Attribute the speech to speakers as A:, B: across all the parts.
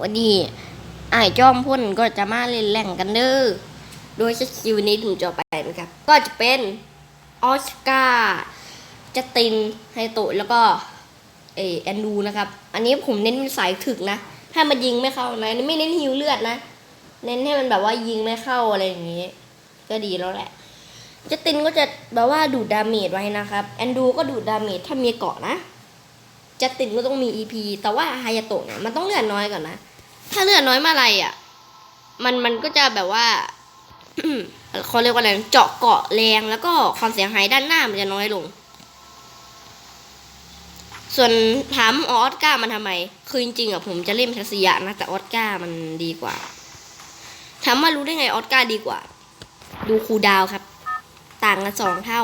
A: วันนี้ไอ้จอมพ่นก็จะมาเล่นแหล่งกันเด้อ โดยสกิลนี้ถึงจะไปนะครับ ก็จะเป็นออสการ์จัสตินไฮโตะแล้วก็เออแอนดูนะครับ อันนี้ผมเน้นเป็นสายถึกนะ ถ้ามันยิงไม่เข้านะไม่เน้นฮิวเลือดนะ เน้นให้มันแบบว่ายิงไม่เข้าอะไรอย่างนี้ ก็ดีแล้วแหละจัสตินก็จะแบบว่าดูดดาเมจไว้นะครับ แอนดูก็ดูดดาเมจถ้ามีเกาะนะ จัสตินก็ต้องมี EP แต่ว่าฮายาโตะเนี่ยมันต้องเลือดน้อยก่อนนะ ถ้าเลือดน้อยเมื่อไรอะ มันมันก็จะแบบว่าเขาเรียกว่าอะไรเจาะเกาะแรงแล้วก็ความเสียหายด้านหน้ามันจะน้อยลง ส่วนถามออสการ์มันทำไม คือจริงๆอะผมจะเล่นทัศยะนะแต่ออสการ์มันดีกว่าถามว่ารู้ได้ไงออสการ์ดีกว่า ดูคูดาวครับ ต่างกันสองเท่า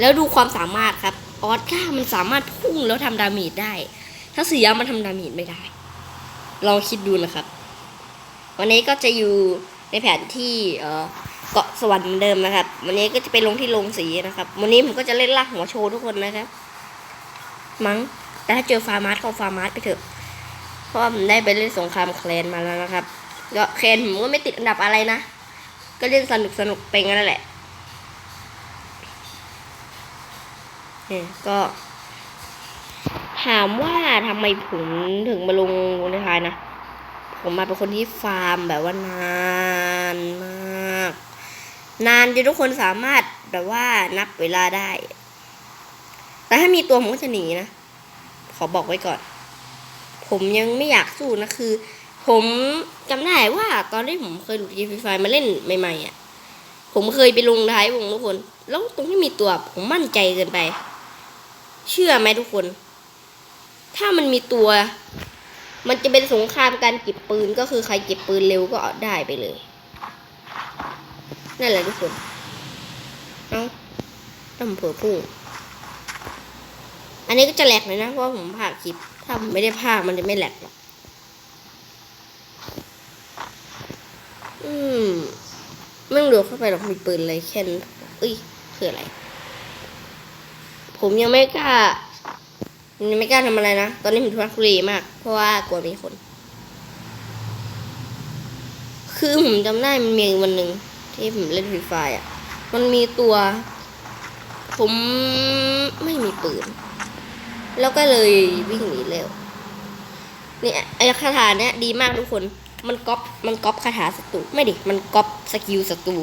A: แล้วดูความสามารถครับ ออสก้ามันสามารถพุ่งแล้วทำดาเมจได้ทัศยะมันทำดาเมจไม่ได้ ลองคิดดูนะครับ วันนี้ก็จะอยู่ในแผนที่เออเกาะสวรรค์เหมือนเดิมนะครับ วันนี้ก็จะไปลงที่โรงสีนะครับ วันนี้ผมก็จะเล่นลากหัวโชว์ทุกคนนะครับ มั้ง แต่ถ้าเจอฟาร์มาสก็ฟาร์มาสไปเถอะ เพราะผมได้ไปเล่นสงครามแคลนมาแล้วนะครับก็แคลนผมก็ไม่ติดอันดับอะไรนะ ก็เล่นสนุกสนุกๆไปงั้นแหละ เนี่ยก็ถามว่าทำไมผมถึงมาลงในไทายนะ ผมมาเป็นคนที่ฟาร์มแบบว่านานมาก นานจนทุกคนสามารถแบบว่านับเวลาได้ แต่ถ้ามีตัวผมก็จะหนีนะ ขอบอกไว้ก่อน ผมยังไม่อยากสู้นะคือ ผมจำได้ว่าตอนที่ผมเคยหลุดเกมฟรีไฟมาเล่นใหม่ๆอะ ผมเคยไปลงท้ายวงทุกคน แล้วตรงที่มีตัวผมมั่นใจเกินไป เชื่อไหมทุกคน ถ้ามันมีตัว มันจะเป็นสงครามการเก็บปืนก็คือใครเก็บปืนเร็วก็เอาได้ไปเลย นั่นแหละทุกคน เอ้าถ้าผมเผลอพุ่ง อันนี้ก็จะแหลกเลยนะ เพราะผมพากคลิป ถ้าผมไม่ได้พากมันจะไม่แหลกหรอก อืมไม่ต้องดูเข้าไปหรอกมีปืนเลยแค่นั้นเอ้ยคืออะไร ผมยังไม่กล้ายังไม่กล้าทำอะไรนะ ตอนนี้ผมทุรักทุเลมาก เพราะว่ากลัวมีคน คือผมจำได้มันมีวันหนึ่งที่ผมเล่นฟรีไฟอะ มันมีตัว ผมไม่มีปืน แล้วก็เลยวิ่งหนีเร็วนี่ไอ้คาถาเนี้ยดีมากทุกคน มันก๊อป มันก๊อปคาถาศัตรู ไม่ดิ มันก๊อปสกิลศัตรู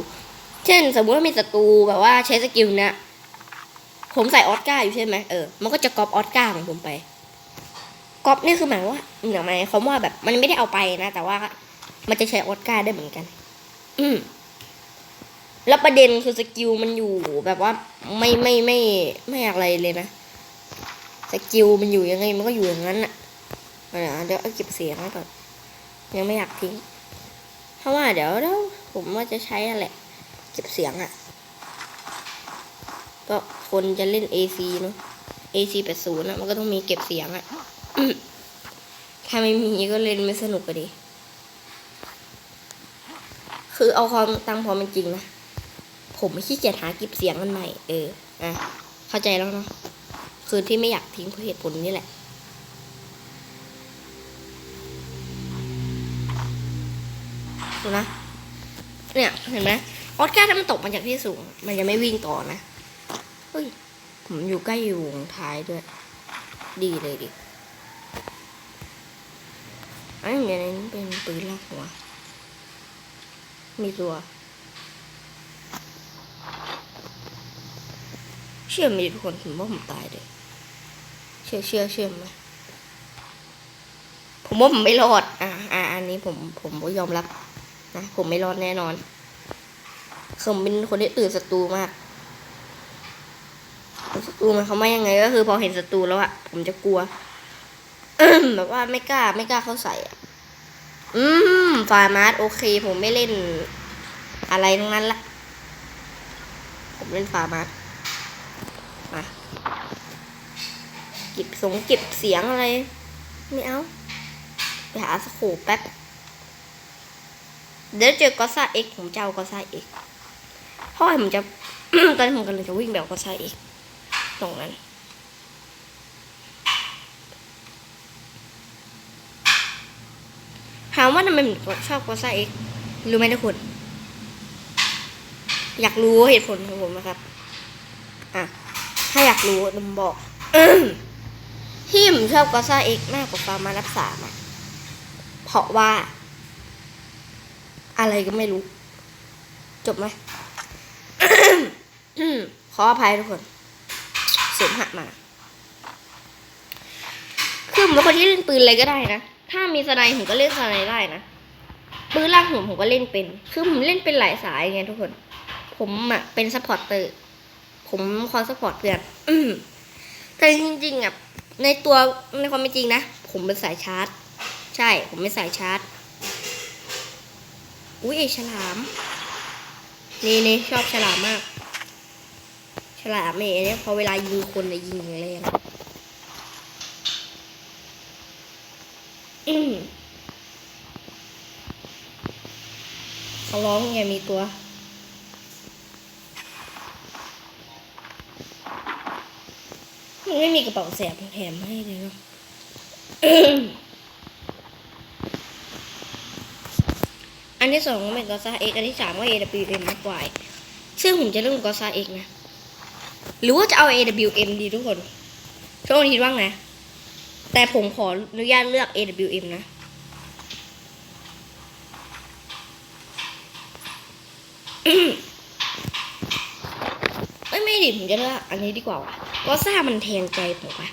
A: เช่น สมมติว่ามีศัตรูแบบว่าใช้สกิลเนี้ย ผมใส่ออสการ์อยู่ใช่ไหมเออ มันก็จะก๊อปออสการ์ของผมไปก๊อปนี่คือหมายว่าหมายความว่าแบบมันไม่ได้เอาไปนะ แต่ว่ามันจะใช้ออสการ์ได้เหมือนกัน อืมแล้วประเด็นคือสกิลมันอยู่แบบว่าไม่ไม่ไม่ไม่อะไรเลยนะ สกิลมันอยู่ยังไงมันก็อยู่อย่างนั้นอะอ่าเดี๋ยวเอาเก็บเสียงไว้ก่อนยังไม่อยากทิ้ง เพราะว่าเดี๋ยวเดี๋ยวผมว่าจะใช้นั่นแหละเก็บเสียงอะ ก็คนจะเล่น AC เนอะ AC 80นะมันก็ต้องมีเก็บเสียงอะถ้าไม่มีก็เล่นไม่สนุกก็ดี คือเอาความตามความเป็นจริงนะ ผมไม่ขี้เกียจหาเก็บเสียงกันใหม่ เออ อะ เข้าใจแล้วเนาะ คือที่ไม่อยากทิ้งเพราะเหตุผลนี้แหละดูนะ เนี่ย เห็นไหมออสการ์ถ้ามันตกมาจากที่สูง มันจะไม่วิ่งต่อนะ ผมอยู่ใกล้อยู่วงท้ายด้วย ดีเลยดิไอ้เนี่ยนี่เป็นปืนลากหัว มีตัว เชื่อไหมทุกคนผมว่าผมตายเลย เชื่อเชื่อเชื่อไหมผมว่าผมไม่รอด อ่าอ่าอันนี้ผมผมยอมรับนะผมไม่รอดแน่นอนคือผมเป็นคนที่ตื่นศัตรูมาก รูมันเขาไม่ยังไงก็คือพอเห็นศัตรูแล้วอะผมจะกลัวแบบว่าไม่กล้าไม่กล้าเข้าใส่อะอืมฟาร์มาร์โอเค ผมไม่เล่นอะไรทั้งนั้นละผมเล่นฟาร์มาร์มาเก็บสงเก็บเสียงอะไร ไม่เอา ไปหาสโคปแป๊บ เดี๋ยวเจอกอซ่าเอ็กผมจะเอากอซ่าเอ็กเพราะว่าผมจะ ตอนนี้ผมกำลังจะวิ่งแบบกอซ่าเอ็ก ตรงนั้น ถามว่าทำไมผมชอบกอซ่าเอ็กรู้ไหมทุกคน อยากรู้เหตุผลของผมนะครับ อะ ถ้าอยากรู้ผมบอกที่ผมชอบกอซ่าเอ็กมากกว่าฟาร์มารับสามอะเพราะว่า อะไรก็ไม่รู้ จบไหมขออภัยทุกคน สียงหักมา คือผมเป็นคนที่เล่นปืนอะไรก็ได้นะ ถ้ามีสไนผมก็เล่นสไนได้นะ ปืนล่างผมผมก็เล่นเป็น คือผมเล่นเป็นหลายสายไงทุกคน ผมอะเป็นซัพพอร์ตเตอร์ ผมคอยซัพพอร์ตเพื่อนแต่จริงๆอะในตัวในความเป็นจริงนะ ผมเป็นสายชาร์จ ใช่ ผมเป็นสายชาร์จ อุ้ยไอ้ฉลาม นี่นี่ชอบฉลามมาก ฉลามเนี่ยเนี่ยพอเวลายิงคนจะยิงแรงอืมเขาร้องไงมีตัวมันไม่มีกระเป๋าแสบแถมให้เลยเนาะอันที่สองก็เป็นกอซ่าเอ็กอันที่สามก็เอ AWM มากกว่าซึ่งผมจะเลือกกอซ่าเอ็กนะ หรือว่าจะเอา AWM ดีทุกคนทุกคนคิดว่าไง แต่ผมขออนุญาตเลือก AWM นะเอ้ยไม่ดิผมจะเลือกอันนี้ดีกว่าว่ะก็ซ่ามันแทงใจผมว่ะ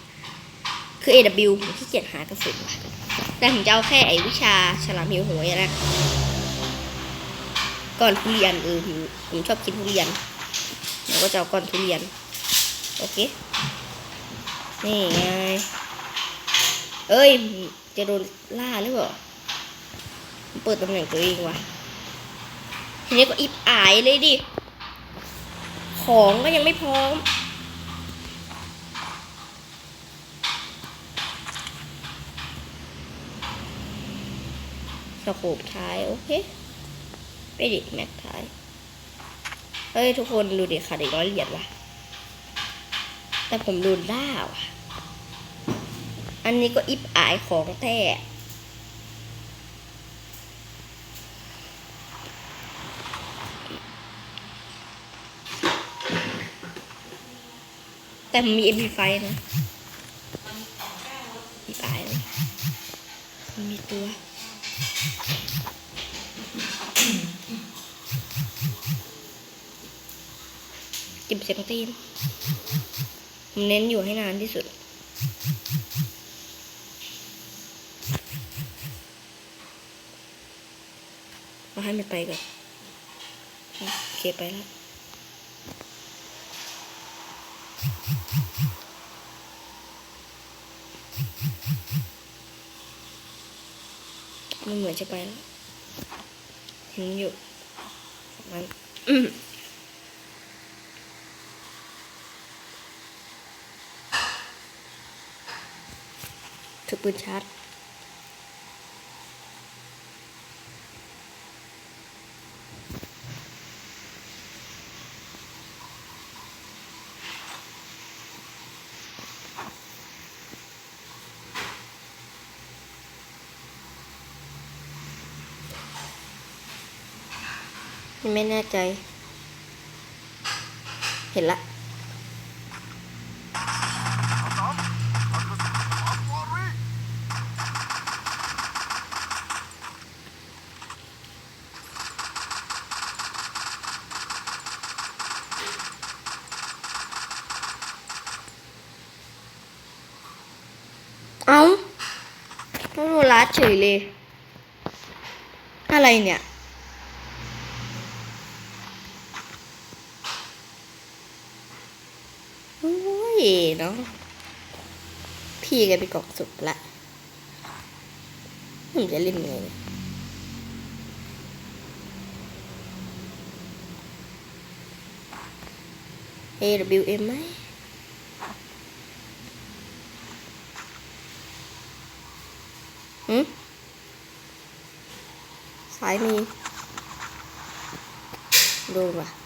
A: คือ AW ผมขี้เกียจหากระสุนว่ะ แต่ผมจะเอาแค่ไอวิชาฉลามหิวโหยนะก้อนทุเรียนเออผมผมชอบกินทุเรียนแล้วก็จะเอาก้อนทุเรียน โอเค นี่ไง เอ้ย จะโดนล่าหรือเปล่าเปิดตำแหน่งตัวเองว่ะ ทีนี้ก็อิบอายเลยดิ ของก็ยังไม่พร้อมสโคปท้าย โอเค ไปดิ แม็กท้าย เฮ้ย ทุกคนดูดิค่ะเด็กร้อยเหรียญว่ะ แต่ผมโดนล่าว่ะ อันนี้ก็อิบอายของแท้แต่มันมี MP5 นะอิบอายเลยมันมีตัวเก็บเสียงตีนผม เน้นอยู่ให้นานที่สุดเอาให้มันไปก่อนโอเคไปแล้วมันเหมือนจะไปแล้วเห็นอยู่มัน ถือปืนชาร์จไม่แน่ใจ เห็นละ เอาต้องโดนรัด เฉยเลย อะไรเนี่ย โอ้ยเนาะพี่แกไปกองสุดละผมจะเล่นยังไงเนี่ย AWM ไหม หืมซ้ายมี ดูว่ะ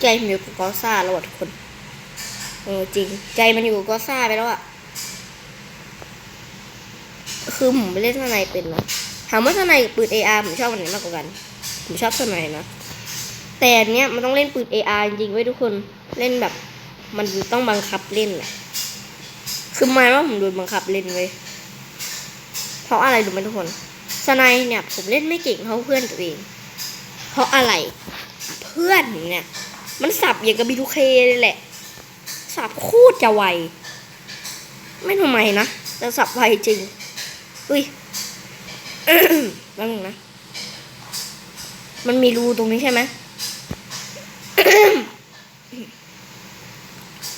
A: ใจมันอยู่กับกอซ่าแล้วอะทุกคน เออจริง ใจมันอยู่กับกอซ่าไปแล้วอะคือผมไม่เล่นสไนเป็นนะถามว่าสไนกับปืน AR ผมชอบอันไหนมากกว่ากัน ผมชอบสไนนะ แต่อันเนี้ยมันต้องเล่นปืน AR จริงๆไว้ทุกคน เล่นแบบ มันต้องบังคับเล่นแหละคือหมายว่าผมโดนบังคับเล่นเว้ยเพราะอะไรรู้ไหมทุกคนสไนเนี่ยผมเล่นไม่เก่งเท่าเพื่อนตัวเอง เพราะอะไร เพื่อนเนี่ย มันสับอย่างกับบีทูเคเลยแหละ สับโคตรจะไว ไม่ทำไมนะ แต่สับไวจริง อุ้ยแป๊บนึงนะ มันมีรูตรงนี้ใช่ไหม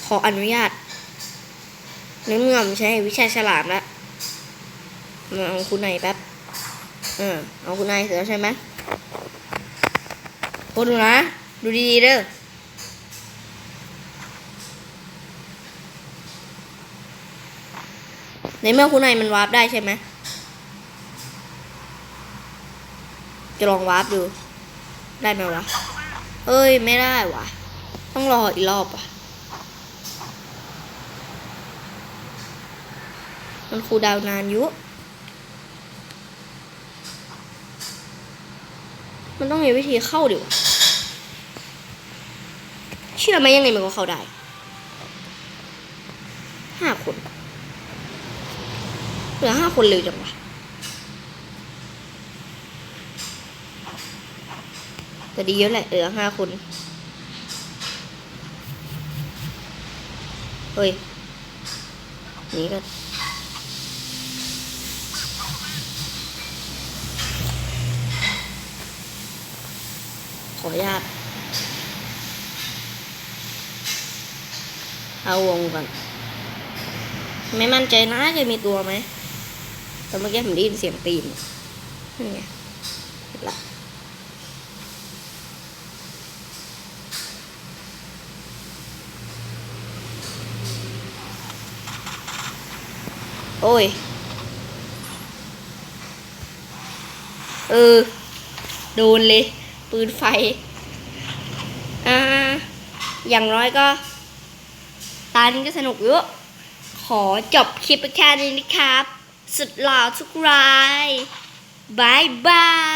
A: ขออนุญาตเนื้อเมื่อมใช้วิชาฉลามแล้วมาเอาคุณนายแป๊บเออเอาคุณนายเสร็จแล้วใช่ไหมโคดูนะ ดูดีๆเด้อ ในเมื่อคุณนายมันวาร์ปได้ใช่ไหมจะลองวาร์ปดู ได้ไหมวะ เอ้ยไม่ได้วะต้องรออีกรอบอะ มันคูลดาวนานยุ มันต้องมีวิธีเข้าดิวะ เชื่อไหมยังไงมันก็เข้าได้ห้าคน เหลือห้าคนเร็วจังวะแต่ดีเยอะแหละเหลือห้าคน เฮ้ย นี่ก็ขออนุญาตเอาวงก่อน ไม่มั่นใจนะจะมีตัวไหม แต่เมื่อกี้ผมได้ยินเสียงตีนนี่ไงละโอ้ย เออ โดนเลย ปืนไฟ อ่า อย่างน้อยก็ตานี้ก็สนุกเยอะ ขอจบคลิปแค่นี้นะครับ สุดหล่อทุกรายบายบาย